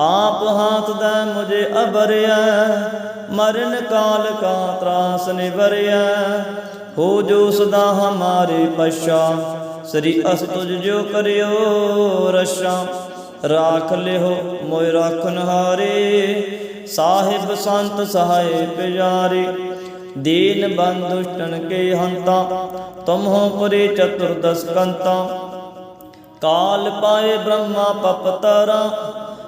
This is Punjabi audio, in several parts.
ਆਪ ਹਾਥ ਦਾ ਮੁਝੇ ਅਬਰਿਆ ਮਰਨ ਕਾਲ ਕਾ ਤਰਾਸ ਨਿਵਰਿਆ। ਹੋ ਜੋ ਸਦਾ ਹਮਾਰੇ ਪਛਾ ਸ੍ਰੀ ਅਸਤੁਜ ਜੋ ਕਰਿਓ ਰਸ਼ਾ ਰਾਖ ਲਿਓ ਮੋਇ ਰਾਖਨ ਹਾਰੇ, ਸਾਹਿਬ ਸੰਤ ਸਹਾਏ ਪਿਆਰੇ ਦੀਨ ਬੰਦੁਸ਼ਟਨ ਕੇ ਹੰਤਾ ਤੁਮ ਹੋ ਚਤੁਰਦਸ ਕੰਤਾ। ਕਾਲ ਪਾਏ ਬ੍ਰਹਮਾ ਪਪਤਰਾ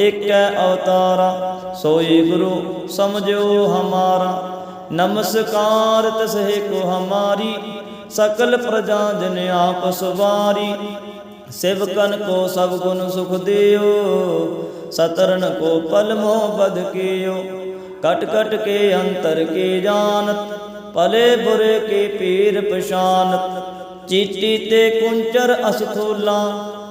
ਏਕੈ ਅਵਤਾਰਾ, ਸੋਈ ਗੁਰੂ ਸਮਝਿਓ ਹਮਾਰਾ। ਨਮਸਕਾਰ ਤਸਹਿ ਕੋ ਹਮਾਰੀ, ਸਕਲ ਪ੍ਰਜਾ ਜਨ ਆਪ ਸਵਾਰੀ। ਸਿਵਕਨ ਕੋ ਸਭ ਗੁਣ ਸੁਖ ਦਿਓ ਸਤਰਨ ਕੋ ਪਲ ਮੋਹ ਬਦ ਕੀਓ। ਕਟ ਕਟ ਕੇ ਅੰਤਰ ਕੇ ਜਾਣਤ, ਭਲੇ ਬੁਰੇ ਕੇ ਪੀਰ ਪਛਾਨਤ। ਚੀਟੀ ਤੇ ਕੁੰਚਰ ਅਸਥੂਲਾ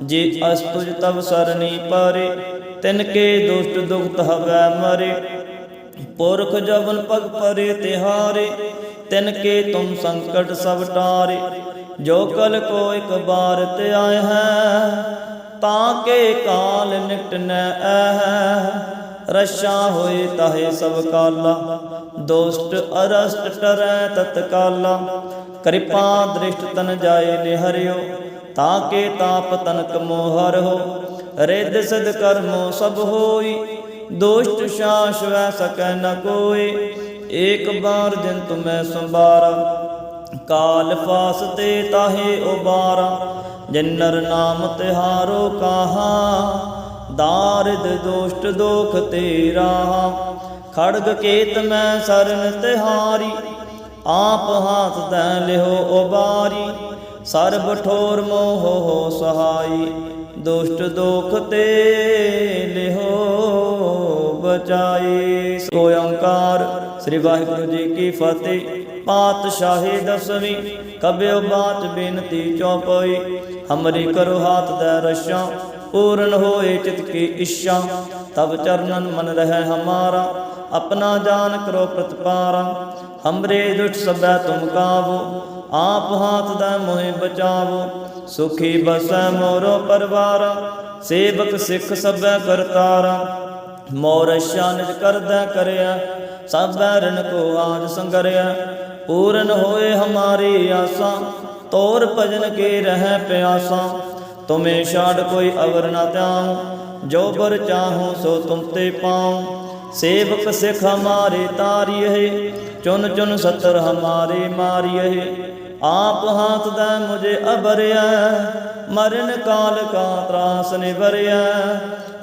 ਜੇ ਅਸਤੁਜ ਤਬ ਸਰਣੀ ਪਾਰੇ, ਤਿਨ ਕੇ ਦੁਸ਼ਟ ਦੁਖਤ ਹਵੈ ਮਰੇ। ਪੁਰਖ ਜਵਨ ਪਗ ਪਰੇ ਤਿਹਾਰੇ ਤਿਨ ਕੇ ਤੁਮ ਸੰਕਟ ਸਭ ਟਾਰੇ। ਜੋ ਕਲ ਕੋ ਇਕ ਬਾਰ ਤੇ ਆਏ ਹੈ, ਤਾਂ ਕੇ ਕਾਲ ਨਿਕਟਨੈ ਐ ਰਸ਼ਾ ਹੋਏ ਤਾਹੇ ਸਭ ਕਾਲਾ ਦੋਸਤ ਅਰਸਟ ਟਰੈ ਤਤਕਾਲਾ। ਕਿਰਪਾ ਦ੍ਰਿਸ਼ਟ ਤਨ ਜਾਏ ਨਿਹਰਿਓ ਤਾਂ ਕੇ ਤਾਪ ਤਨਕ ਮੋਹਰ ਹੋ, ਰਿੱਧ ਸਿਧ ਕਰਮੋ ਸਭ ਹੋਈ। ਦੋਸ਼ਟ ਸ਼ਾਸ ਵੈ ਸਕੈ ਨ ਕੋਏ, ਏਕ ਬਾਰ ਜਿਨ ਤੁਮੈ ਸੰਭਾਰਾ, ਕਾਲ ਫਾਸ ਤੇ ਤਾਹੇ ਉਬਾਰਾ। ਜਿਨਰ ਨਾਮ ਤਿਹਾਰੋ ਕਾਹਾ, ਦਾਰਿਦ ਦੋਸ਼ਟ ਦੋਖ ਤੇਰਾ। ਖੜਗ ਕੇਤ ਮੈਂ ਸਰਨ ਤਿਹਾਰੀ, ਆਪ ਹਾਥ ਤੈ ਲਿਓ ਉਬਾਰੀ। ਸਰਬ ਠੋਰ ਮੋਹ ਹੋ ਸਹਾਈ, ਦੁਸ਼ਟ ਦੋਖ ਤੇ ਲਿਓ ਬਚਾਈ। ਸੋ ਓੰਕਾਰ, ਸ੍ਰੀ ਵਾਹਿਗੁਰੂ ਜੀ ਕੀ ਫਤਿਹ। ਪਾਤਸ਼ਾਹੀ ਦਸਵੀਂ, ਕਬਿਓ ਬਾਤ ਬੇਨਤੀ ਚੌਪਈ। ਹਮਰੀ ਕਰੋ ਹਾਥ ਦੇ ਰਸ਼ਾਂ, ਪੂਰਨ ਹੋਏ ਚਿਤ ਕੀ ਇੱਛਾ। ਤਬ ਚਰਨਨ ਮਨ ਰਹਿ ਹਮਾਰਾ, ਆਪਣਾ ਜਾਨ ਕਰੋ ਪ੍ਰਤਪਾਰਾ। ਹਮਰੇ ਦੁष्ट ਸਭੈ ਤੁਮ ਕਾਵੋ ਆਪ ਹਾਥ ਦਾ ਮੋਹਿ ਬਚਾਵੋ, ਸੁਖੀ ਬਸੈ ਮੋਰੋ ਪਰਵਾਰ, ਸੇਵਕ ਸਿੱਖ ਸਭੈ ਕਰਤਾਰਾ। ਮੋਰ ਨਿਜ ਕਰਦਾ ਕਰਿਆ ਸਭੈ ਰਿਣ ਕੋ ਆਜ ਸੰਗਰਿਆ। ਪੂਰਨ ਹੋਏ ਹਮਾਰੀ ਆਸਾਂ, ਤੋਰ ਭਜਨ ਕੇ ਰਹਿ ਪਿਆਸਾਂ। ਤੁਮੇ ਛਾੜ ਕੋਈ ਅਵਰ ਨਾ ਧਿਆਉ, ਜੋ ਬਰ ਚਾਹੂੰ ਸੋ ਤੁਮ ਤੇ ਪਾਉ। ਸੇਵਕ ਸਿਖ ਹਮਾਰੇ ਤਾਰੀਏ ਚੁਨ ਚੁਨ ਸਤਰ ਹਮਾਰੇ ਮਾਰੀਏ ਆਪ ਹਾਥ ਦਾ ਮੁਝੇ ਅਬਰਿਆ, ਮਰਨ ਕਾਲ ਕਾ ਤਰਾਸ ਨਿਵਰਿਆ।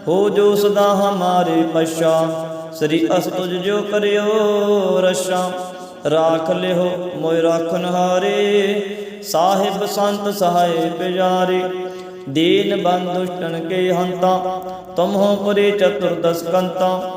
ਹੋ ਜੋ ਸਦਾ ਹਮਾਰੇ ਪਛਾ, ਸ੍ਰੀ ਅਸਤੁਜ ਜੋ ਕਰਿਓ ਰਸ਼ਾ ਰਾਖ ਲਿਓ ਮੋਇ ਰਾਖਨ ਹਾਰੇ ਸਾਹਿਬ ਸੰਤ ਸਹਾਏ ਪਿਜਾਰੇ। ਦੀਨ ਬੰਦੁਸ਼ਟਨ ਕੇ ਹੰਤਾ, ਤੁਮਹੋ ਪੁਰੇ ਚਤੁਰਦਸ ਕੰਤਾ।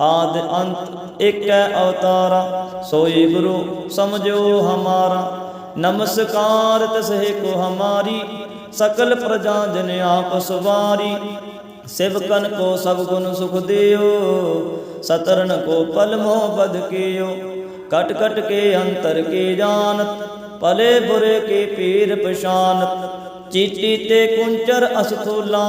ਆਦ ਅੰਤ ਏਕੈ ਅਵਤਾਰਾ, ਸੋਈ ਗੁਰੂ ਸਮਝੋ ਹਮਾਰਾ। ਨਮਸਕਾਰ ਤਸਹਿ ਕੋ ਹਮਾਰੀ, ਸਕਲ ਪ੍ਰਜਾ ਜਨ ਆਪ ਸਵਾਰੀ। ਸਿਵਕਨ ਕੋ ਸਭ ਗੁਣ ਸੁਖ ਦਿਓ ਸਤਰਨ ਕੋ ਪਲ ਮੋਹ ਬਦ ਕੀਓ। ਕਟ ਕਟ ਕੇ ਅੰਤਰ ਕੇ ਜਾਣਤ, ਭਲੇ ਬੁਰੇ ਕੇ ਪੀਰ ਪਛਾਨਤ। ਚੀਟੀ ਤੇ ਕੁੰਚਰ ਅਸਥੂਲਾ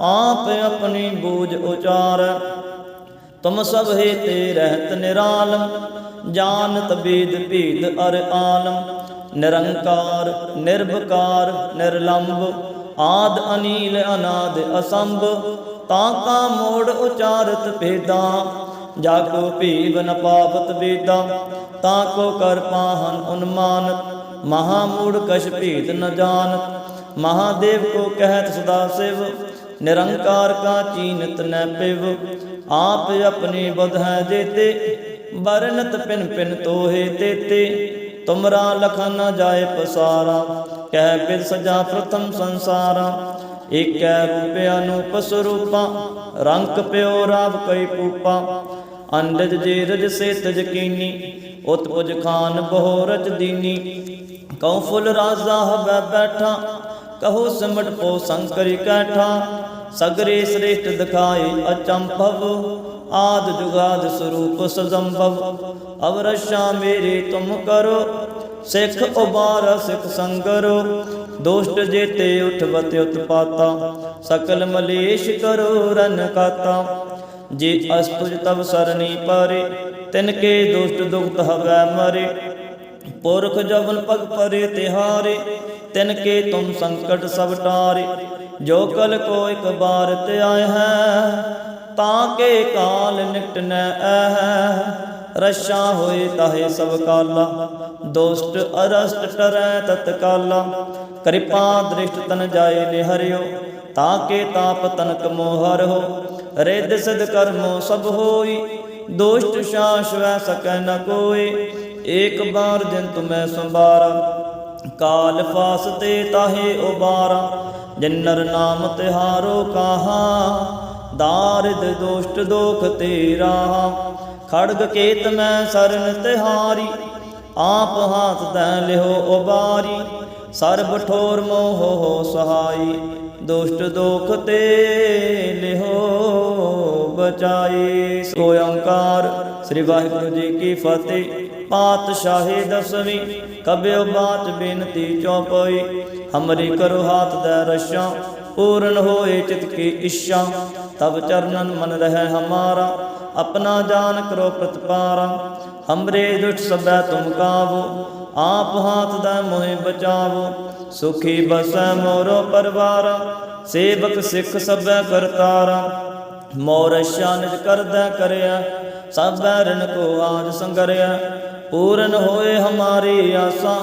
ਆਪ ਆਪਣੀ ਬੂਝ ਉਚਾਰ। ਤੁਮ ਸਭ ਹੈ ਤੇ ਰਹਿਤ ਨਿਰਾਲਮ ਜਾਣਤ ਬੀਦ ਭੀਦ ਅਰ ਆਲਮ ਨਿਰੰਕਾਰ, ਨਿਰਭਕਾਰ ਨਿਰਲੰਭ ਆਦ ਅਨੀਲ, ਅਨਾਦ ਅਸੰਭ। ਤਾਂ ਕਾ ਮੋੜ ਉਚਾਰਤ ਭੇਦਾਂ ਜਾਗੋ ਭੀਵ ਨ ਪਾਵਤ ਵੇਦਾਂ। ਤਾਂ ਕੋ ਕਰ ਪਾਹਨ ਉਨਮਾਨਤ ਮਹਾ ਮੂੜ ਕਛ ਭੇਦ ਨ ਜਾਣਤ ਮਹਾਦੇਵ ਕੋ ਕਹਿਤ ਸਦਾ ਸਿਵ ਨਿਰੰਕਾਰ ਕਾ ਚੀਨਤ ਨੈ ਪਿਵ, ਆਪ ਆਪਣੀ ਬੁਧ ਹੈ ਜੇਤੇ ਬਰਨਤ ਪਿਨ ਪਿਨ ਤੋਹੇ ਤੇਤੇ। ਤੁਮਰਾ ਲਖਨ ਨ ਜਾਏ ਪਸਾਰਾ, ਕਹਿ ਬਿਦ ਸਜਾ ਪ੍ਰਥਮ ਸੰਸਾਰਾ। ਏਕੈ ਰੂਪ ਅਨੂਪ ਸਰੂਪਾ ਰੰਗ ਪਿਓ ਰਾਵ ਕਈ ਪੂਪਾ ਅੰਡਜ ਜੇ ਰਜ ਸੇ ਤਜ ਕੀਨੀ, ਉਤਪੁਜ ਖਾਨ ਬਹੁ ਰਜ ਦੀਨੀ। ਕਉ ਫੁੱਲ ਰਾਜ਼ਾ ਹਵੈ ਬੈਠਾ, ਕਹੋ ਸਿਮਟ ਪੋ ਸੰਕਰੀ ਕੈਠਾ। ਸਗਰੇ ਸ੍ਰੇਸ਼ਟ ਦਿਖਾਏ ਅਚੰਭਵ, ਆਦ ਜੁਗਾਦ ਸਰੂਪ ਸਜੰਭਵ। ਅਵਰਸ਼ਾ ਮੇਰੇ ਤੁਮ ਕਰੋ, ਸਿੱਖ ਉਬਾਰ ਸਿੱਖ ਸੰਗਰੋ। ਦੋਸ਼ਟ ਜੇਤੇ ਉਠਵਤ ਉਤਪਾਤਾ, ਸਕਲ ਮਲੇਸ਼ ਕਰੋ ਰਨ ਕਾਤਾ। ਜੇ ਅਸਤੁਜ ਤਵ ਸਰਨੀ ਪਾਰੇ, ਤਿਨ ਕੇ ਦੁਸ਼ਟ ਦੁਖਤ ਹਵੈ ਮਰੇ। ਪੁਰਖ ਜਵਨ ਪਗ ਪਰੇ ਤਿਹਾਰੇ, ਤਿਨ ਕੇ ਤੁਮ ਸੰਕਟ ਸਭ ਟਾਰੇ। ਜੋ ਕਲ ਕੋ ਇਕ ਬਾਰ ਤੇ ਆਏ ਹੈ, ਤਾਂ ਕੇ ਕਾਲ ਨਿਕਟ ਨ ਐ ਰਸ਼ਾ ਹੋਏ ਤਾਹੇ ਸਭ ਕਾਲਾ ਦੋਸਤ ਅਰਸਟ ਟਰੈ ਤਤਕਾਲਾ ਕਿਰਪਾ ਦ੍ਰਿਸ਼ਟ ਤਨ ਜਾਏ ਨਿਹਰਿਓ, ਤਾਂ ਕੇ ਤਾਪ ਤਨਕ ਮੋਹਰ ਹੋ। ਰਿੱਧ ਸਿਧ ਕਰਮੋ ਸਭ ਹੋਈ, ਦੋਸ਼ਟ ਸ਼ਾਸ਼ਵੈ ਸਕੈ ਨ ਕੋਏ। ਏਕ ਬਾਰ ਜਿਨ ਤੁਮੈ ਸੰਭਾਰਾ, ਕਾਲ ਫਾਸ ਤੇ ਤਾਹੇ ਉਬਾਰਾ। ਜਿਨਰ ਨਾਮ ਤਿਹਾਰੋ ਕਾਹਾ, ਦਾਰਿਦ ਦੋਸ਼ਟ ਦੋਖ ਤੇਰਾ। ਖੜਗ ਕੇਤ ਮੈਂ ਸਰਨ ਤਿਹਾਰੀ, ਆਪ ਹਾਥ ਤੈ ਲਿਓ ਉਬਾਰੀ, ਸਰਬ ਠੋਰ ਮੋਹ ਹੋ ਸਹਾਈ। ਦੁਸ਼ਟ ਦੋਖ ਤੇ ਲਿਓ ਬਚਾਈ ਸੋ ਓੰਕਾਰ ਸ੍ਰੀ ਵਾਹਿਗੁਰੂ ਜੀ ਕੀ ਫਤਿਹ। ਪਾਤਸ਼ਾਹੀ ਦਸਵੀਂ, ਕਬਿਓ ਬਾਤ ਬੇਨਤੀ ਚੌਪਈ। ਹਮਰੀ ਕਰੋ ਹਾਥ ਦਾ ਰਸ਼ਾਂ, ਪੂਰਨ ਹੋਏ ਚਿਤ ਕੀ ਇੱਛਾ। ਤਬ ਚਰਨਨ ਮਨ ਰਹਿ ਹਮਾਰਾ, ਆਪਣਾ ਜਾਨ ਕਰੋ ਪ੍ਰਤਪਾਰਾ। ਹਮਰੇ ਦੁਸ਼ਟ ਸਭੈ ਤੁਮ ਕਾਵੋ ਆਪ ਹਾਥ ਦਾ ਮੋਹਿ ਬਚਾਵੋ, ਸੁਖੀ ਬਸੈ ਮੋਰੋ ਪਰਵਾਰ, ਸੇਵਕ ਸਿੱਖ ਸਭੈ ਕਰਤਾਰਾ, ਮੋਰ ਨਿਜ ਕਰਦਾ ਕਰਿਆ, ਸਭੈ ਰਣ ਕੋ ਆਜ ਸੰਗਰਿਆ, ਪੂਰਨ ਹੋਏ ਹਮਾਰੀ ਆਸਾਂ,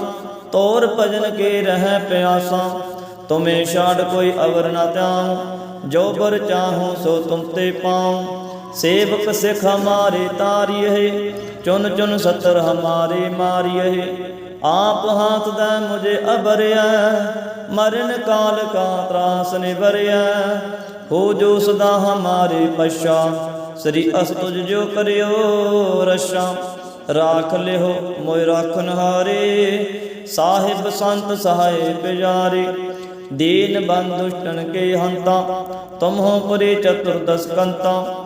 ਤੋਰ ਭਜਨ ਕੇ ਰਹਿ ਪਿਆਸਾਂ, ਤੁਮੇ ਛਾੜ ਕੋਈ ਅਵਰ ਨਾ ਤਿਆਉ ਜੋ ਬਰ ਚਾਹੋ ਸੋ ਤੁਮ ਤੇ ਪਾਉ। ਸੇਵਕ ਸਿਖ ਹਮਾਰੇ ਤਾਰੀਏ ਚੁਨ ਚੁਨ ਸਤਰ ਹਮਾਰੇ ਮਾਰੀਏ ਆਪ ਹਾਥ ਦਾ ਮੁਝੇ ਅਬਰਿਆ, ਮਰਨ ਕਾਲ ਕਾ ਤਰਾਸ ਨਿਵਰਿਆ। ਹੋ ਜੋ ਸਦਾ ਹਮਾਰੇ ਪਛਾ, ਸ੍ਰੀ ਅਸਤੁਜ ਜੋ ਕਰਿਓ ਰਸ਼ਾ ਰਾਖ ਲਿਓ ਮੋਇ ਰਾਖਨ ਹਾਰੇ, ਸਾਹਿਬ ਸੰਤ ਸਹਾਏ ਪਿਆਰੇ ਦੀਨ ਬੰਦੁਸ਼ਟਨ ਕੇ ਹੰਤਾ, ਤੁਮਹੋ ਪਰੇ ਚਤੁਰਦਸ ਕੰਤਾ।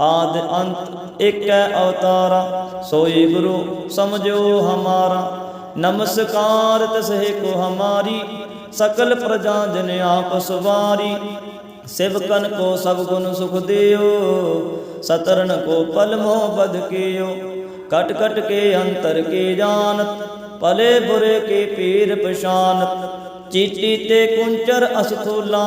ਆਦ ਅੰਤ ਏਕੈ ਅਵਤਾਰਾ, ਸੋਈ ਗੁਰੂ ਸਮਝੋ ਹਮਾਰਾ। ਨਮਸਕਾਰ ਤਸਹਿ ਕੋ ਹਮਾਰੀ, ਸਕਲ ਪ੍ਰਜਾ ਜਨ ਆਪ ਸਵਾਰੀ। ਸਿਵਕਨ ਕੋ ਸਭ ਗੁਣ ਸੁਖ ਦਿਓ, ਸਤਰਨ ਕੋ ਪਲ ਮੋਹ ਬਦ ਕੀਓ। ਕਟ ਕਟ ਕੇ ਅੰਤਰ ਕੇ ਜਾਣਤ, ਭਲੇ ਬੁਰੇ ਕੇ ਪੀਰ ਪਛਾਨਤ। ਚੀਟੀ ਤੇ ਕੁੰਚਰ ਅਸਥੂਲਾ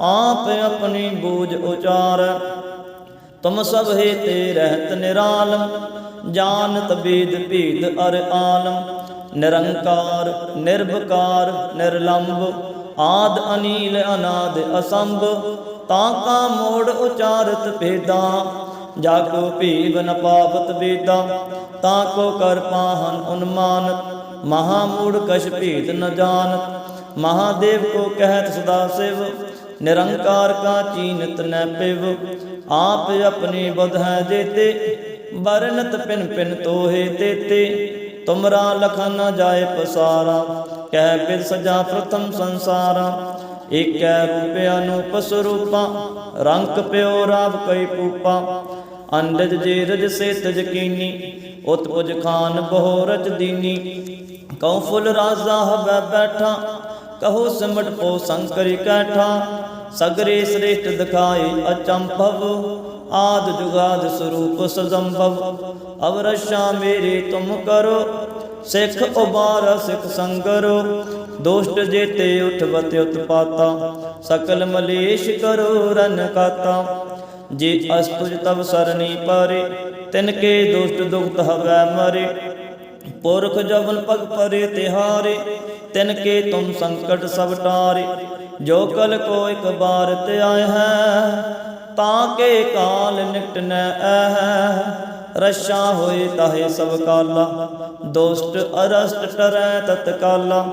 ਆਪ ਆਪਣੀ ਬੂਝ ਉਚਾਰ। ਤੁਮ ਸਭ ਹੈ ਤੇ ਰਹਿਤ ਨਿਰਾਲਮ ਜਾਣਤ ਬੀਦ ਭੀਦ ਅਰ ਆਲਮ ਨਿਰੰਕਾਰ ਨਿਰਭਕਾਰ ਨਿਰਲੰਭ ਆਦ ਅਨੀਲ, ਅਨਾਦ ਅਸੰਭ। ਤਾਂ ਕਾ ਮੋੜ ਉਚਾਰਤ ਭੇਦਾ, ਜਾ ਕੋ ਭੀਵ ਨ ਪਾਵਤ ਵੇਦਾ। ਤਾਂ ਕੋ ਕਰ ਪਾਹਨ ਉਨਮਾਨਤ ਮਹਾ ਮੂੜ ਕਛ ਭੇਦ ਨ ਜਾਣਤ ਮਹਾਦੇਵ ਕੋ ਕਹਿਤ ਸਦਾ ਸਿਵ ਨਿਰੰਕਾਰ ਕਾ ਚੀਨਤ ਨੈ ਪਿਵ, ਆਪ ਆਪਣੀ ਬੁਧ ਹੈ ਜੇਤੇ ਬਰਨਤ ਪਿਨ ਪਿਨ ਤੋਹੇ ਤੇਤੇ। ਤੁਮਰਾ ਲਖਨ ਨ ਜਾਏ ਪਸਾਰਾ, ਕਹਿ ਬਿਦ ਸਜਾ ਪ੍ਰਥਮ ਸੰਸਾਰਾ। ਏਕੈ ਰੂਪ ਅਨੂਪ ਸਰੂਪਾ ਰੰਗ ਪਿਓ ਰਾਵ ਕਈ ਪੂਪਾ। ਅੰਡਜ ਜੇ ਰਜ ਸੇ ਤਜ ਕੀਨੀ, ਉਤਪੁਜ ਖਾਨ ਬਹੁ ਰਚ ਦੀਨੀ। ਕਉ ਫੁੱਲ ਰਾਜ਼ਾ ਹਵੈ ਬੈਠਾ, ਕਹੋ ਸਿਮਟ ਪੋ ਸੰਕਰੀ ਕੈਠਾ। ਸਗਰੇ ਸ੍ਰੇਸ਼ਟ ਦਿਖਾਏ ਅਚੰਭਵ, ਆਦ ਜੁਗਾਦ ਸਰੂਪ ਸਜੰਭਵ। ਅਵਰਸ਼ਾ ਮੇਰੇ ਤੁਮ ਕਰੋ, ਸਿੱਖ ਉਬਾਰ ਸਿੱਖ ਸੰਗਰੋ। ਦੋਸ਼ਟ ਜੇਤੇ ਉਠਵਤ ਉਤਪਾਤਾ, ਸਕਲ ਮਲੇਸ਼ ਕਰੋ ਰਨ ਕਾਤਾ। ਜੇ ਅਸਤੁਜ ਤਬ ਸਰਨੀ ਪਰੇ, ਤਿਨ ਕੇ ਦੁਸ਼ਟ ਦੁਖਤ ਹਵੈ ਮਰੇ। ਪੁਰਖ ਜਵਨ ਪਗ ਪਰੇ ਤਿਹਾਰੇ ਤਿਨ ਕੇ ਤੁਮ ਸੰਕਟ ਸਭ ਟਾਰੇ, ਜੋ ਕਲ ਕੋ ਇਕ ਬਾਰ ਤੇ ਆਏ ਹੈ, ਤਾਂ ਕੇ ਕਾਲ ਨਿਕਟ ਨ ਐ ਰਸ਼ਾ ਹੋਏ ਤਾਹੇ ਸਭ ਕਾਲਾ ਦੋਸਤ ਅਰਸਟ ਟਰੈ ਤਤਕਾਲਾ।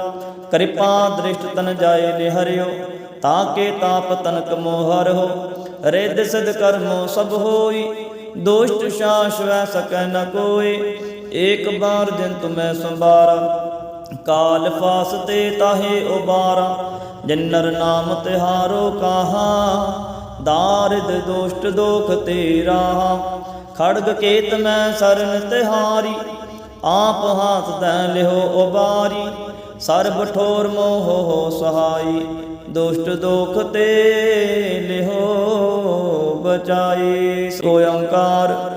ਕਿਰਪਾ ਦ੍ਰਿਸ਼ਟ ਤਨ ਜਾਏ ਨਿਹਰਿਓ, ਤਾਂ ਕੇ ਤਾਪ ਤਨਕ ਮੋਹਰ ਹੋ ਰਿੱਧ ਸਿਧ ਕਰਮੋ ਸਭ ਹੋਈ ਦੋਸਤ ਸ਼ਾਸ਼ਵੈ ਸਕੈ ਨ ਕੋਈ ਏਕ ਬਾਰ ਦਿਨ ਤੁਮੈ ਸੰਭਾਰਾ ਕਾਲ ਫਾਸ ਤੇ ਤਾਹੇ ਉਬਾਰਾ, ਜਿਨਰ ਨਾਮ ਤਿਹਾਰੋ ਕਾਹਾ, ਦਾਰਿਦ ਦੋਸ਼ਟ ਦੋਖ ਤੇਰਾ। ਖੜਗ ਕੇਤ ਮੈਂ ਸਰਨ ਤਿਹਾਰੀ, ਆਪ ਹਾਥ ਤੈ ਲਿਹੋ ਉਬਾਰੀ। ਸਰਬ ਠੋਰ ਮੋਹ ਹੋ ਸਹਾਈ, ਦੁਸ਼ਟ ਦੋਖ ਤੇ ਲਿਹੋ ਬਚਾਈ। ਸੋ ਓੰਕਾਰ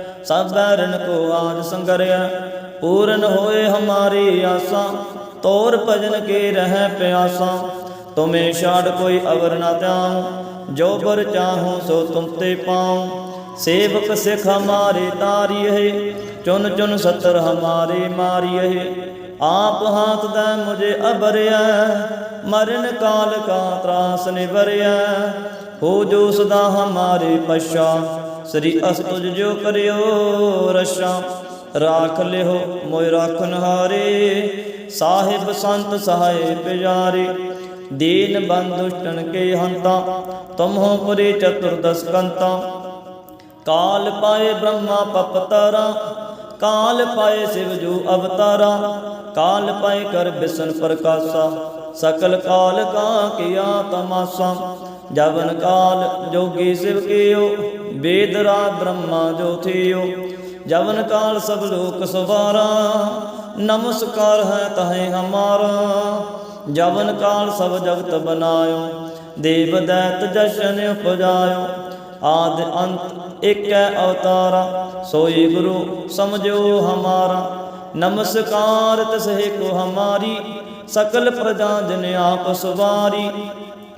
ਸਭ ਬੈਰਨ ਕੋ ਆਜ ਸੰਗਰਿਆ, ਪੂਰਨ ਹੋਏ ਹਮਾਰੀ ਆਸਾਂ, ਤੋਰ ਭਜਨ ਕੇ ਰਹਿ ਪਿਆਸਾਂ, ਤੁਮੇ ਛਾੜ ਕੋਈ ਅਵਰ ਨਾ ਜਾਉ, ਜੋ ਬਰ ਚਾਹੂ ਸੋ ਤੁਮ ਤੇ ਪਾਉ। ਸੇਵਕ ਸਿਖ ਹਮਾਰੇ ਤਾਰੀਏ, ਚੁਨ ਚੁਨ ਸਤਰ ਹਮਾਰੇ ਮਾਰੀਏ। ਆਪ ਹਾਥ ਦਾ ਮੁਝੇ ਅਬਰਿਆ ਮਰਨ ਕਾਲ ਕਾ ਤਰਾਸ ਨਿਵਰਿਆ ਹੋ ਜੋ ਸਦਾ ਹਮਾਰੇ ਪਛਾ ਸ੍ਰੀ ਅਸਤੁਜ ਜੋ ਕਰਿਓ ਰਸ਼ਾ, ਰਾਖ ਲਿਓ ਮੋਇ ਰਾਖਨ ਹਾਰੇ ਸਾਹਿਬ ਸੰਤ ਸਹਾਏ ਪਿਆਰੇ, ਦੀਨ ਬੰਦੁਸ਼ਟਨ ਕੇ ਹੰਤਾ, ਤੁਮਹੋ ਪਰੇ ਚਤੁਰਦਸ ਕੰਤਾ। ਕਾਲ ਪਾਏ ਬ੍ਰਹਮਾ ਪਪਤਾਰਾ ਕਾਲ ਪਾਏ ਸਿਵ ਜੂ ਅਵਤਾਰਾ। ਕਾਲ ਪਾਏ ਕਰ ਬਿਸਨ ਪ੍ਰਕਾਸ਼ਾ, ਸਕਲ ਕਾਲ ਕਾ ਕੀਆ ਤਮਾਸਾ। ਜਵਨ ਕਾਲ ਜੋਗੀ ਸਿਵ ਕੀਓ, ਵੇਦ ਬ੍ਰਹਮਾ ਜੋ ਥਿਓ। ਜਵਨ ਕਾਲ ਸਭ ਲੋਕ ਸਵਾਰਾ, ਨਮਸਕਾਰ ਹੈ ਤਹੇ ਹਮਾਰਾ। ਜਵਨ ਕਾਲ ਸਭ ਜਗਤ ਬਨਾਇਓ, ਦੇਵ ਦੈਤ ਜਸ਼ਨ ਉਪਜਾਇਓ ਆਦ ਅੰਤ ਏਕੈ ਅਵਤਾਰਾ, ਸੋਈ ਗੁਰੂ ਸਮਝੋ ਹਮਾਰਾ। ਨਮਸਕਾਰ ਤਸਹਿ ਕੋ ਹਮਾਰੀ, ਸਕਲ ਪ੍ਰਜਾ ਜਨ ਆਪ ਸੁਵਾਰੀ।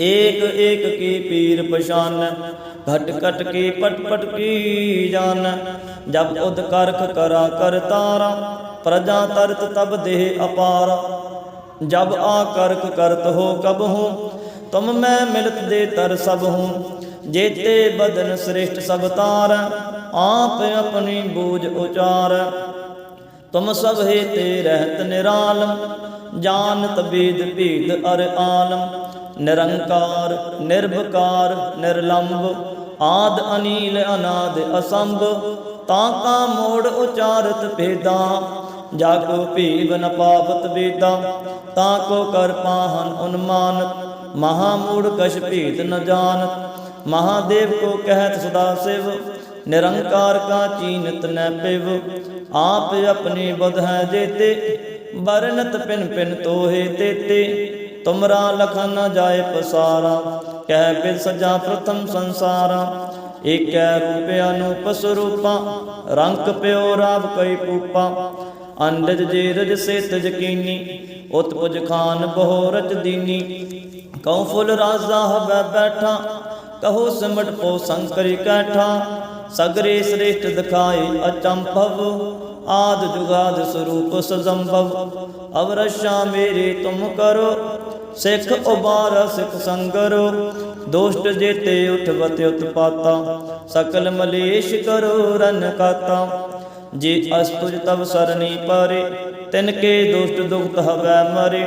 ਏਕ ਏਕ ਕੀ ਪੀਰ ਪਛਾਨ, ਘਟ ਘਟ ਕੇ ਪਟ ਪਟ ਕੀ ਜਾਨ। ਜਬ ਉਦ ਕਰਖ ਕਰਾ ਕਰ ਤਾਰਾ, ਪ੍ਰਜਾ ਤਰਤ ਤਬ ਦੇਹ ਅਪਾਰ। ਜਬ ਆ ਕਰਕ ਕਰਤ ਹੋ ਕਬ ਹੂੰ, ਤੁਮ ਮੈਂ ਮਿਲਤ ਦੇ ਤਰ ਸਭ ਹੂੰ। ਜੇਤੇ ਬਦਨ ਸ੍ਰਿਸ਼ਟ ਸਭ ਤਾਰ, ਆਪ ਆਪਣੀ ਬੂਝ ਉਚਾਰ। ਤੁਮ ਸਭ ਹੈ ਤੇ ਰਹਿਤ ਨਿਰਾਲਮ ਜਾਨ ਬੀਦ ਭੀਦ ਅਰ ਆਲਮ। ਨਿਰੰਕਾਰ ਨਿਰਭਕਾਰ ਨਿਰਲੰਭ ਆਦ ਅਨੀਲ ਅਨਾਦ ਅਸੰਭ, ਤਾਂ ਕਾ ਮੋੜ ਉਚਾਰਤ ਭੇਦਾ, ਜਾ ਕੋ ਭੀਵ ਨ ਪਾਵਤ ਵੇਦਾ, ਤਾਂ ਕੋ ਕਰ ਪਾਹਨ ਉਨਮਾਨਤ ਮਹਾ ਮੂੜ ਕਛ ਭੀਤ ਨ ਜਾਣਤ ਮਹਾਦੇਵ ਕੋ ਕਹਿਤ ਸਦਾ ਸਿਵ, ਨਿਰੰਕਾਰ ਕਾ ਚੀਨਤ ਨੈ ਪਿਵ, ਆਪ ਆਪਣੀ ਬੁਧ ਹੈ ਜੇਤੇ ਬਰਨਤ ਪਿਨ ਪਿਨ ਤੋਹੇ ਤੇਤੇ ਤੁਮਰਾ ਲਖਨ ਨ ਜਾਏ ਪਸਾਰਾ, ਕਹਿ ਬਿਦ ਸਜਾ ਪ੍ਰਥਮ ਸੰਸਾਰਾ। ਏਕੈ ਰੂਪ ਅਨੂਪ ਸਰੂਪਾ ਰੰਗ ਪਿਓ ਰਾਵ ਕਈ ਪੂਪਾ। ਅੰਡਜ ਜੇ ਰਜ ਸੇ ਤਜ ਉਤਪੁਜ ਖਾਨ ਬਹੁ ਰਚ ਦੀਨੀ। ਕਉ ਫੁੱਲ ਰਾਜ਼ਾ ਹਬੈ ਬੈਠਾ, ਕਹੋ ਸਿਮਟ ਪੋ ਸੰਕਰੀ ਕੈਠਾ। ਸਗਰੇ ਸ੍ਰੇਸ਼ਟ ਦਿਖਾਏ ਅਚੰਭਵ ਆਦ ਜੁਗਾਦ ਸਰੂਪ ਸਜੰਭਵ। ਅਵਰਸ਼ਾ ਮੇਰੇ ਤੁਮ ਕਰੋ, ਸਿੱਖ ਉਬਾਰ ਸਿੱਖ ਸੰਗਰੋ। ਦੋਸ਼ਟ ਜੇਤੇ ਉਠਵਤ ਉਤਪਾਤਾ, ਸਕਲ ਮਲੇਸ਼ ਕਰੋ ਰਨ ਕਾਤਾ। ਜੇ ਅਸਤੁਜ ਤਵ ਸਰਣੀ ਪਰੇ, ਤਿਨ ਕੇ ਦੁਸ਼ਟ ਦੁਖਤ ਹਵੈ ਮਰੇ।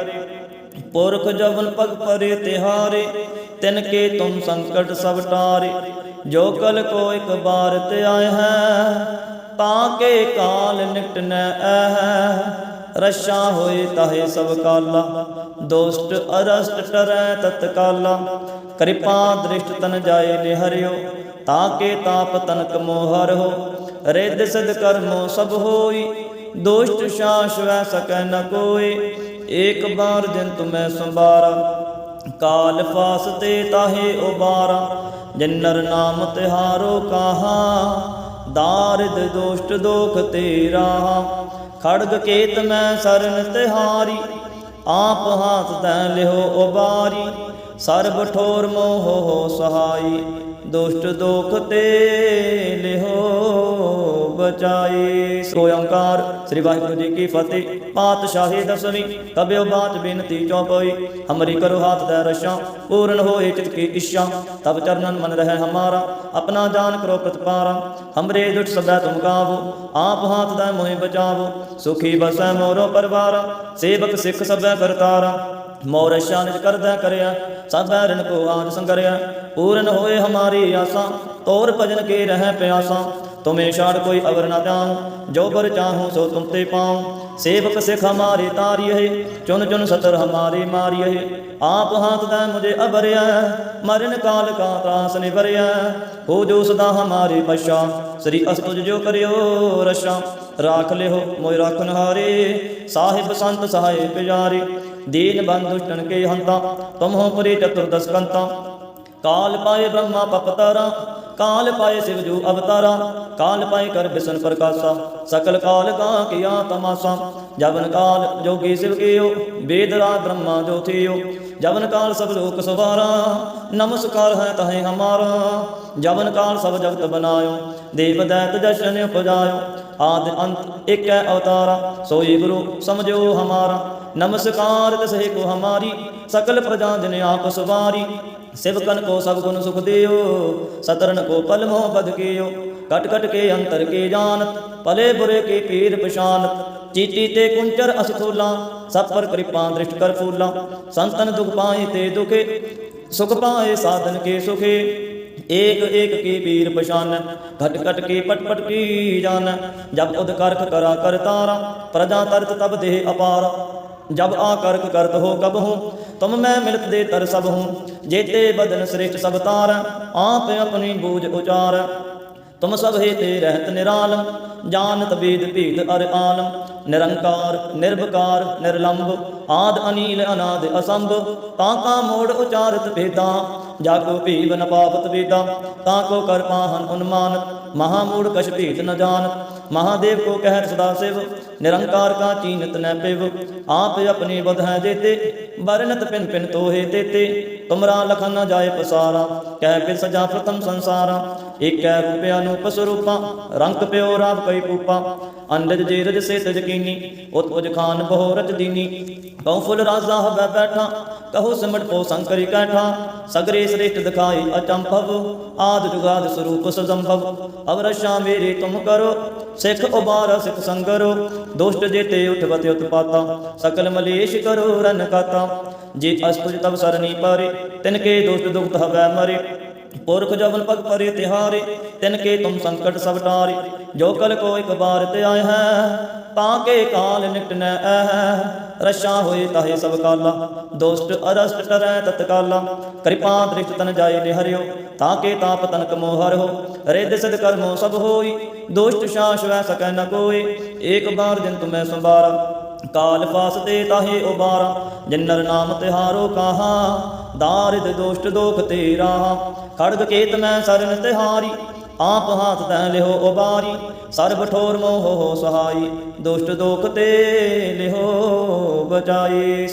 ਪੁਰਖ ਜਵਨ ਪਗ ਪਰੇ ਤਿਹਾਰੇ, ਤਿਨ ਕੇ ਤੁਮ ਸੰਕਟ ਸਭ ਟਾਰੇ। ਜੋ ਕਲ ਕੋ ਇਕ ਬਾਰ ਤੇ ਆਏ ਹੈ ਤਾਂ ਕੇ ਕਾਲ ਨਿਕਟ ਨ ਰਸ਼ਾ ਹੋਏ ਤਾਹੇ ਸਭ ਕਾਲਾ। ਦੋਸਤ ਅਰਸਟ ਟਰੈ ਤਤਕਾਲਾ ਕਿਰਪਾ ਦ੍ਰਿਸ਼ਟ ਤਨ ਜਾਏ ਨਿਹਰਿਓ ਤਾਂ ਕੇ ਤਾਪ ਤਨਕ ਮੋਹਰ ਹੋ। ਰਿੱਧ ਸਦ ਕਰਮੋ ਸਭ ਹੋਈ, ਦੋਸ਼ਟ ਸ਼ਾਸ ਵੈ ਸਕੈ ਨ ਕੋਈ ਏਕ ਬਾਰ ਜਿਨ ਤੁਮੈ ਸੰਭਾਰਾ, ਕਾਲ ਫਾਸ ਤੇ ਤਾਹੇ ਉਬਾਰਾ। ਜਿਨਰ ਨਾਮ ਤਿਹਾਰੋ ਕਾਹਾ ਦਾਰਿਦ ਦੋਸ਼ਟ ਦੋਖ ਤੇਰਾ ਖੜਗ ਕੇਤ ਮੈਂ ਸਰਨ ਤਿਹਾਰੀ ਆਪ ਹਾਥ ਤੈ ਲਿਹੋ ਉਬਾਰੀ ਸਰਬ ਠੋਰ ਮੋਹ ਹੋ ਸਹਾਈ ਦੁਸ਼ਟ ਦੋਖ ਤੇ ਲਿਓ ਬਚਾਈ। ਸੋ ਓੰਕਾਰ, ਸ੍ਰੀ ਵਾਹਿਗੁਰੂ ਜੀ ਕੀ ਫਤਿਹ। ਪਾਤਸ਼ਾਹੀ ਦਸਵੀਂ ਕਬਿਓ ਬਾਤ ਬਿਨਤੀ ਚੌਪਈ ਹਮਰੀ ਕਰੋ ਹਾਥ ਦਾ ਰਸਾ, ਪੂਰਨ ਹੋਏ ਚਿਤ ਕੀ ਇੱਛਾ। ਤਬ ਚਰਨਨ ਮਨ ਰਹਿ ਹਮਾਰਾ, ਆਪਣਾ ਜਾਨ ਕਰੋ ਪ੍ਰਤਪਾਰਾ। ਹਮਰੇ ਦੁਖ ਸਦਾ ਤੁਮ ਗਾਵੋ, ਆਪ ਹਾਥ ਦਾ ਮੋਹਿ ਬਚਾਵੋ। ਸੁਖੀ ਬਸੈ ਮੋਰੋ ਪਰਵਾਰਾ, ਸੇਵਕ ਸਿੱਖ ਸਭੈ ਕਰਤਾਰਾ। ਮੋਰ ਸ਼ਾਨਿਜ ਕਰਦਾ ਕਰਿਆ ਸਭ ਰਣ ਕੋ ਆਜ ਸੰਗਰਿਆ। ਪੂਰਨ ਹੋਏ ਹਮਾਰੀ ਆਸਾਂ, ਤੋਰ ਭਜਨ ਕੇ ਰਹਿ ਪਿਆਸਾਂ। ਤੁਮੇ ਛਾੜ ਕੋਈ ਅਵਰ ਨਾ ਜਾਉ ਜੋ ਬਰ ਚਾਹੂੰ ਸੋ ਤੁਮ ਤੇ ਪਾਉ। ਸੇਵਕ ਸਿਖ ਹਮਾਰੇ ਤਾਰੀਏ ਚੁਨ ਚੁਨ ਸਤਰ ਹਮਾਰੇ ਮਾਰੀਏ। ਆਪ ਹਾਥ ਦਾ ਮੁਝੇ ਅਬਰਿਆ ਮਰਨ ਕਾਲ ਕਾ ਤਰਾਸ ਨਿਵਰਿਆ। ਹੋ ਜੋ ਸਦਾ ਹਮਾਰੇ ਪਛਾ, ਸ੍ਰੀ ਅਸਤੁਜ ਜੋ ਕਰਿਓ ਰਸ਼ਾ ਰਾਖ ਲਿਓ ਮੋਇ ਰਾਖਨ ਹਾਰੇ ਸਾਹਿਬ ਸੰਤ ਸਹਾਏ ਪਿਆਰੇ ਦੀਨ ਬੰਧੁ ਦੁਸ਼ਟਨ ਕੇ ਹੰਤਾ ਤੁਮ ਹੋ ਪਰੇ ਚਤੁਰਦਸ ਕੰਤਾ ਕਾਲ ਪਾਏ ਬ੍ਰਹਮਾ ਪਪਤਾਰਾ, ਕਾਲ ਪਾਏ ਸਿਵ ਜੂ ਅਵਤਾਰਾ, ਕਾਲ ਪਾਏ ਕਰ ਬਿਸ਼ਨ ਪ੍ਰਕਾਸ਼ਾ। ਸਕਲ ਕਾਲ ਕਾ ਕੀਆ ਤਮਾਸਾ, ਜਵਨ ਕਾਲ ਜੋਗੀ ਸਿਵ ਕੀਓ, ਵੇਦ ਬ੍ਰਹਮਾ ਜੋ ਥਿਓ। ਜਵਨ ਕਾਲ ਸਭ ਲੋਕ ਸਵਾਰਾ, ਨਮਸਕਾਰ ਹੈ ਤਹੇ ਹਮਾਰਾ। ਜਵਨ ਕਾਲ ਸਭ ਜਗਤ ਬਨਾਇਓ, ਦੇਵ ਦੈਤ ਜਸ਼ਨ ਉਪਜਾਇਓ। ਆਦ ਅੰਤ ਇੱਕ ਹੈ ਅਵਤਾਰਾ, ਸੋਈ ਗੁਰੂ ਸਮਝੋ ਹਮਾਰਾ। ਨਮਸਕਾਰ ਤਸੇ ਕੋ ਹਮਾਰੀ, ਸਕਲ ਪ੍ਰਜਾ ਜਨ ਆਪ ਸਵਾਰੀ। ਸਿਵਕਨ ਕੋ ਸਭ ਗੁਣ ਸੁਖ ਦਿਓ, ਸਤਰਨ ਕੋ ਪਲ ਮੋਹ ਬਦ ਕੀਓ। ਕਟ ਕਟ ਕੇ ਅੰਤਰ ਕੇ ਜਾਣਤ, ਭਲੇ ਬੁਰੇ ਕੇ ਪੀਰ ਪਛਾਨਤ। ਚੀਤੀ ਤੇ ਕੁੰਚਰ ਅਸਥੂਲਾ ਸਭ ਪਰ ਕਿਰਪਾ ਦ੍ਰਿਸ਼ਟ ਕਰ ਫੂਲਾ। ਸੰਤਨ ਦੁਖ ਪਾਏ ਤੇ ਦੁਖੇ, ਸੁਖ ਪਾਏ ਸਾਧਨ ਕੇ ਸੁਖੇ। ਏਕ ਏਕ ਕੀ ਪੀਰ ਪਛਾਨ, ਘਟ ਘਟ ਕੀ ਪਟ ਪਟ ਕੀ ਜਾਨ। ਜਬ ਉਦ ਕਰਖ ਕਰਾ ਤਾਰਾ, ਪ੍ਰਜਾ ਤਰਤ ਤਬ ਦੇਹ ਅਪਾਰ। ਜਬ ਆ ਕਰਕ ਕਰਤ ਹੋ ਕਬ ਹੂੰ, ਤੁਮ ਮੈਂ ਮਿਲਤ ਦੇ ਤਰ ਸਭ ਹੂੰ। ਜੇਤੇ ਬਦਨ ਸ੍ਰੇਸ਼ਟ ਸਭ ਤਾਰ, ਆਪ ਆਪਣੀ ਬੂਝ ਉਚਾਰ। ਤੁਮ ਸਭ ਹੈ ਤੇ ਰਹਿਤ ਨਿਰਾਲਮ ਜਾਣਤ ਬੀਦ ਭੀਤ ਅਰ ਆਲਮ ਨਿਰੰਕਾਰ ਨਿਰਭਕਾਰ ਨਿਰਲੰਭ ਆਦ ਅਨੀਲ, ਅਨਾਦ ਅਸੰਭ। ਤਾਂ ਕਾ ਮੋੜ ਉਚਾਰਤ ਭੇਦਾਂ, ਜਾ ਕੋ ਭੀਵ ਨ ਪਾਵਤ ਵੇਦਾਂ। ਤਾਂ ਕੋ ਕਰ ਪਾਹਨ ਉਨਮਾਨ ਮਹਾ ਮੂੜ ਕਛ ਭੀਤ ਨ ਜਾਣਤ ਮਹਾਦੇਵ ਕੋ ਕਹਿਤ ਸਦਾ ਸਿਵ, ਨਿਰੰਕਾਰ ਕਾ ਚੀਨਤ ਨ ਪਿਵ। ਆਪ ਆਪਣੀ ਬਧ ਹੈ ਦੇਤੇ ਬਰਨਤ ਪਿਨ ਪਿਨ ਤੋਹੇ ਤੇਤੇ। ਤੁਮਰਾ ਲਖਨ ਨ ਜਾਏ ਪਸਾਰਾ, ਕਹਿ ਫਿਰ ਸਜਾ ਪ੍ਰਥਮ ਸੰਸਾਰਾ। ਏਕੈ ਰੂਪਿਆ ਨੂਪ ਸਰੂਪਾ ਰੰਗ ਪਿਓ ਰਾਵ ਕਈ ਪੂਪਾ। ਅੰਡਜ ਜੇ ਰਜ ਸੇ ਤਜ ਕੀਨੀ ਉਤ ਉਜ ਖਾਨ ਬਹੁ ਰਚ ਦੀਨੀ। ਕਉ ਫੁੱਲ ਰਾਜ਼ਾ ਹਬੈ ਬੈਠਾ, ਕਹੋ ਸਿਮਟ ਪੋ ਸੰਕਰੀ ਕੈਠਾ। ਸਗਰੇ ਸ੍ਰੇਸ਼ਟ ਦਿਖਾਈ ਅਚੰਭਵ, ਆਦ ਜੁਗਾਦ ਸਰੂਪ ਸਜੰਭਵ। ਅਵਰਸ਼ਾ ਮੇਰੇ ਤੁਮ ਕਰੋ, ਸਿੱਖ ਉਬਾਰ ਸਿੱਖ ਸੰਗਰੋ। ਦੁਸ਼ਟ ਜੇਤੇ ਉਠਵਤ ਉਤਪਾਤਾ, ਸਕਲ ਮਲੇਸ਼ ਕਰੋ ਰਨ ਕਾਤਾ ਜੇ ਅਸਤੁਜ ਤਬ ਸਰਨੀ ਪਾਰੇ, ਤਿਨ ਕੇ ਦੁਸ਼ਟ ਦੁਖਤ ਹਵੈ ਮਰੇ। ਪੁਰਖ ਜਵਨ ਪਗ ਪਰੇ ਤਿਹਾਰੇ, ਤਿਨ ਕੇ ਤੁਮ ਸੰਕਟ ਸਭ ਟਾਰੇ। ਜੋ ਕਲ ਕੋ ਇਕ ਬਾਰ ਤੇ ਆਏ ਹੈ, ਤਾਂ ਕੇ ਕਾਲ ਨਿਕਟ ਰਸ਼ਾ ਹੋਏ ਤਾਹੇ ਸਭ ਕਾਲਾ ਦੋਸਤ ਅਰਸਟ ਕਰੈ ਤਤਕਾਲਾ ਕਿਰਪਾ ਦ੍ਰਿਸ਼ਟ ਤਨ ਜਾਏ ਨੇ ਤਾਂ ਕੇ ਤਾਪ ਤਨਕ ਮੋਹ ਹੋ ਰਿਦ ਸਿਧ ਕਰਮੋ ਸਭ ਹੋਈ ਦੋਸਤ ਸ਼ਾਸ ਵੈ ਸਕੈ ਨ ਕੋਏ। ਏਕ ਬਾਰ ਜਿਨ ਤੁਮੈ ਸੰਭਾਰਾ ਕਾਲ ਫਾਸ ਦੇ ਤਾਹੇ ਉਬਾਰਾ ਜਿਨਰ ਨਾਮ ਤਿਹਾਰੋ ਕਾਹਾ, ਦਾਰਿਦ ਦੋਸ਼ਟ ਦੋਖ ਤੇਰਾ। ਖੜਗ ਕੇਤ ਮੈਂ ਸਰਨ ਤਿਹਾਰੀ, ਆਪ ਹਾਥ ਤੈ ਲਿਹੋ ਉਬਾਰੀ, ਸਰਬ ਠੋਰ ਮੋਹ ਹੋ ਸਹਾਈ, ਦੁਸ਼ਟ ਦੋਖ ਤੇ ਲਿਹੋ ਬਚਾਈ।